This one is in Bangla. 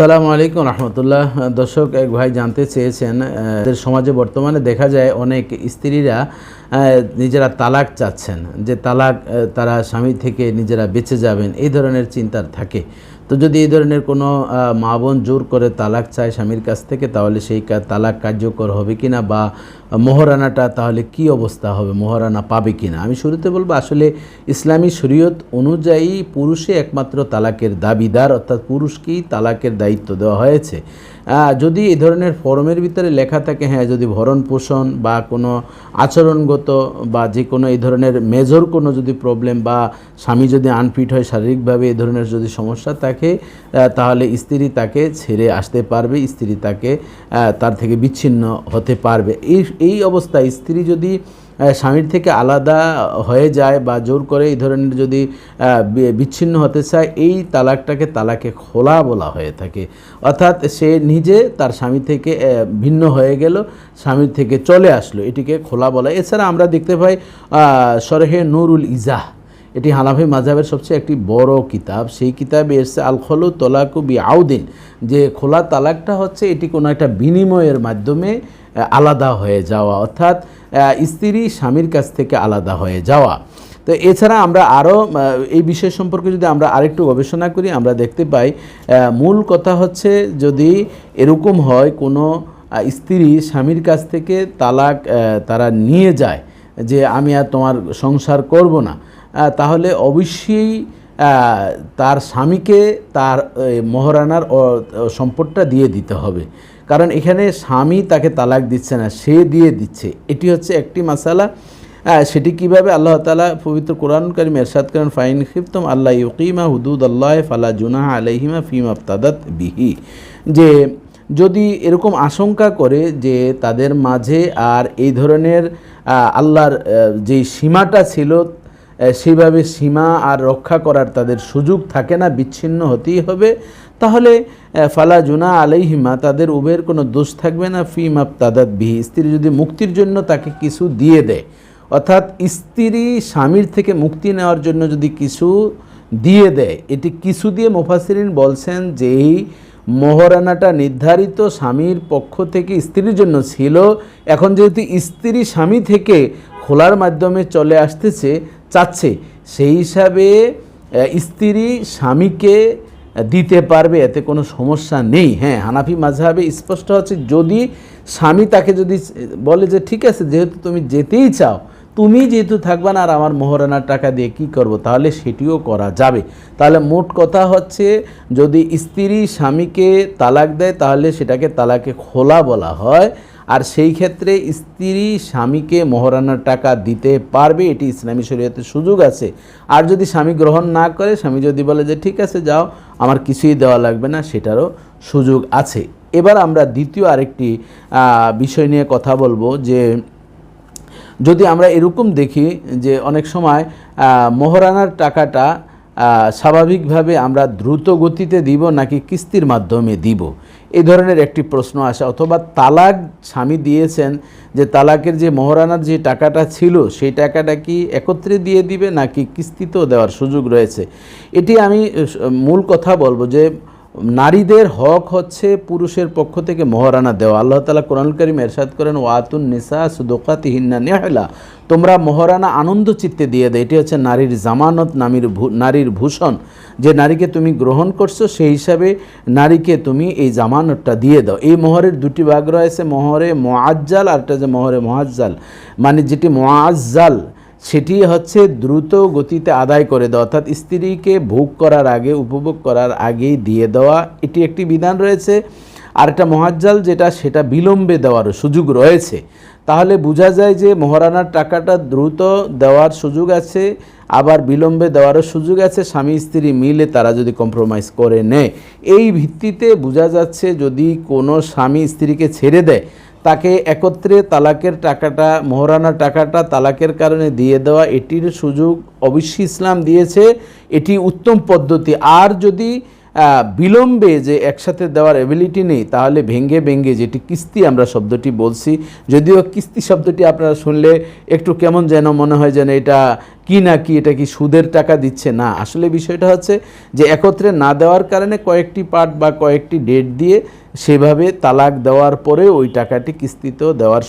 আসসালামু আলাইকুম রহমতুল্লাহ। দর্শক, এক ভাই জানতে চেয়েছেন সমাজে বর্তমানে দেখা যায় অনেক স্ত্রীরা নিজেরা তালাক চাচ্ছেন, যে তালাক তারা স্বামী থেকে নিজেরা বেঁচে যাবেন, এই ধরনের চিন্তার থাকে। তো যদি এই ধরনের কোনো মা বোন জোর করে তালাক চায় স্বামীর কাছ থেকে, তাহলে সেই তালাক কার্যকর হবে কি না বা মোহরানাটা তাহলে কি অবস্থা হবে, মোহরানা পাবে কি না আমি শুরুতে বলব, আসলে ইসলামী শরীয়ত অনুযায়ী পুরুষে একমাত্র তালাকের দাবিদার, অর্থাৎ পুরুষকেই তালাকের দায়িত্ব দেওয়া হয়েছে। যদি এই ধরনের ফরমের ভিতরে লেখা থাকে হ্যাঁ যদি ভরণ পোষণ বা কোনো আচরণগত বা যে কোনো এই ধরনের মেজর কোনো যদি প্রবলেম বা স্বামী যদি আনফিট হয়, শারীরিকভাবে এই ধরনের যদি সমস্যা থাকে তাহলে স্ত্রী তাকে ছেড়ে আসতে পারবে, স্ত্রী তাকে তার থেকে বিচ্ছিন্ন হতে পারবে। এই এই অবস্থায় স্ত্রী যদি স্বামীর থেকে আলাদা হয়ে যায় বা জোর করে এই ধরনের যদি বিচ্ছিন্ন হতে চায়, এই তালাকটাকে তালাকে খোলা বলা হয়ে থাকে। অর্থাৎ সে নিজে তার স্বামী থেকে ভিন্ন হয়ে গেল, স্বামীর থেকে চলে আসলো। এটিকে খোলা বলা এছাড়া আমরা দেখতে পাই সরহে নুরুল ইজাহ। এটি হানাফি মাঝাবের সবচেয়ে একটি বড় কিতাব। সেই কিতাবে এসছে আল খলু তলাকু বি আউদিন যে খোলা তালাকটা হচ্ছে এটি কোনো একটা বিনিময়ের মাধ্যমে আলাদা হয়ে যাওয়া, অর্থাৎ স্ত্রী স্বামীর কাছ থেকে আলাদা হয়ে যাওয়া। তো এছাড়া আমরা আরও এই বিষয় সম্পর্কে যদি আমরা আরেকটু গবেষণা করি, আমরা দেখতে পাই মূল কথা হচ্ছে যদি এরকম হয় কোনো স্ত্রী স্বামীর কাছ থেকে তালাক তারা নিয়ে যায়, যে আমি আর তোমার সংসার করব না তাহলে অবশ্যই তার স্বামীকে তার মহারানার সম্পদটা দিয়ে দিতে হবে। কারণ এখানে স্বামী তাকে তালাক দিচ্ছে না, সে দিয়ে দিচ্ছে। এটি হচ্ছে একটি মাসালা। সেটি কীভাবে? আল্লাহ তালা পবিত্র কোরআন কারিম এরশাদ করেন, ফাইন খিফতম আল্লাহ ইউকিমা হুদুদ আল্লাহ ফালা জুনাহ আলাইহিমা ফিম আফতাদাত বিহি। যে যদি এরকম আশঙ্কা করে যে তাদের মাঝে আর এই ধরনের আল্লাহর যে সীমাটা ছিল সেইভাবে সীমা আর রক্ষা করার তাদের সুযোগ থাকে না, বিচ্ছিন্ন হতেই হবে। তাহলে ফালা জুনা আলাইহিমা, তাদের উভয়ের কোনো দোষ থাকবে না ফিম আপ তাদাত বিহি। স্ত্রী যদি মুক্তির জন্য তাকে কিছু দিয়ে দেয়, অর্থাৎ স্ত্রী স্বামীর থেকে মুক্তি নেওয়ার জন্য যদি কিছু দিয়ে দেয়, এটি কিছু দিয়ে মোফাসিরিন বলছেন যে, এই মোহরানাটা নির্ধারিত স্বামীর পক্ষ থেকে স্ত্রীর জন্য ছিল। এখন যেহেতু স্ত্রী স্বামী থেকে খোলার মাধ্যমে চলে আসতেছে চাচ্ছে, সেই হিসাবে স্ত্রী স্বামীকে দিতে পারবে, এতে কোনো সমস্যা নেই। হ্যাঁ হানাফি মাঝহাবে স্পষ্ট হচ্ছে, যদি স্বামী তাকে যদি বলে যে, ঠিক আছে, যেহেতু তুমি যেতেই চাও, তুমি যেহেতু থাকবা না আর আমার মোহরানার টাকা দিয়ে কি করব, তাহলে সেটিও করা যাবে। তাহলে মোট কথা হচ্ছে, যদি স্ত্রী স্বামীকে তালাক দেয়, তাহলে সেটাকে তালাকে খোলা বলা হয়। আর সেই ক্ষেত্রে স্ত্রী স্বামীকে মোহরানার টাকা দিতে পারবে, এটি ইসলামী শরীয়তের সুযোগ আছে। আর যদি স্বামী গ্রহণ না করে, স্বামী যদি বলে যে, ঠিক আছে, যাও, আমার কিছুই দেওয়া লাগবে না, সেটারও সুযোগ আছে। এবার আমরা দ্বিতীয় আরেকটি বিষয় নিয়ে কথা বলব যে, যদি আমরা এরকম দেখি যে, অনেক সময় মোহরানার টাকাটা স্বাভাবিকভাবে আমরা দ্রুত গতিতে দিব নাকি কিস্তির মাধ্যমে দিব এই ধরনের একটি প্রশ্ন আসে, অথবা তালাক স্বামী দিয়েছেন যে তালাকের যে মহারানার যে টাকাটা ছিল, সেই টাকাটা কি একত্রে দিয়ে দিবে নাকি কিস্তিতেও দেওয়ার সুযোগ রয়েছে? এটি আমি মূল কথা বলব যে নারীদের হক হচ্ছে পুরুষের পক্ষ থেকে মহারানা দেওয়া। আল্লাহ তালা কোরআন করিম এরশাদ করেন, ওয়াতুন নিসা সুদোকাতি হিন্না নেহলা। তোমরা মহারানা আনন্দ চিত্তে দিয়ে দেয় এটি হচ্ছে নারীর জামানত নারীর ভূ- নারীর ভূষণ। যে নারীকে তুমি গ্রহণ করছ, সেই হিসাবে নারীকে তুমি এই জামানতটা দিয়ে দাও। এই মোহরের দুটি ভাগ রয়েছে, মোহরে মোয়াজ্জাল আর একটা যে মোহরে মোয়াজ্জাল। মানে যেটি মোয়াজ্জাল সেটি হচ্ছে দ্রুত গতিতে আদায় করে দেওয়া, অর্থাৎ স্ত্রীকে ভোগ করার আগে, উপভোগ করার আগেই দিয়ে দেওয়া। এটি একটি বিধান রয়েছে। আর একটা মহাজ্জাল যেটা সেটা বিলম্বে দেওয়ারও সুযোগ রয়েছে। তাহলে বোঝা যায় যে মহারানার টাকাটা দ্রুত দেওয়ার সুযোগ আছে, আবার বিলম্বে দেওয়ারও সুযোগ আছে, স্বামী স্ত্রী মিলে তারা যদি কম্প্রোমাইজ করে নেয়। এই ভিত্তিতে বোঝা যাচ্ছে যদি কোনো স্বামী স্ত্রীকে ছেড়ে দেয়, তাকে একত্রে তালাকের টাকাটা, মোহরানার টাকাটা তালাকের কারণে দিয়ে দেওয়া, এটির সুযোগ অবশ্যই ইসলাম দিয়েছে। এটি উত্তম পদ্ধতি। আর যদি বিলম্বে যে একসাথে দেওয়ার এবিলিটি নেই, তাহলে ভেঙ্গে ভেঙ্গে যেটি কিস্তি আমরা শব্দটি বলছি। যদিও কিস্তি শব্দটি আপনারা শুনলে একটু কেমন যেন মনে হয় যেন এটা কি না কি, এটা কি সুদের টাকা দিচ্ছে? না, আসলে বিষয়টা হচ্ছে যে একত্রে না দেওয়ার কারণে কয়েকটি পার্ট বা কয়েকটি ডেট দিয়ে সেভাবে তালাক দেওয়ার পরে ওই টাকাটি কিস্তিতেও দেওয়ার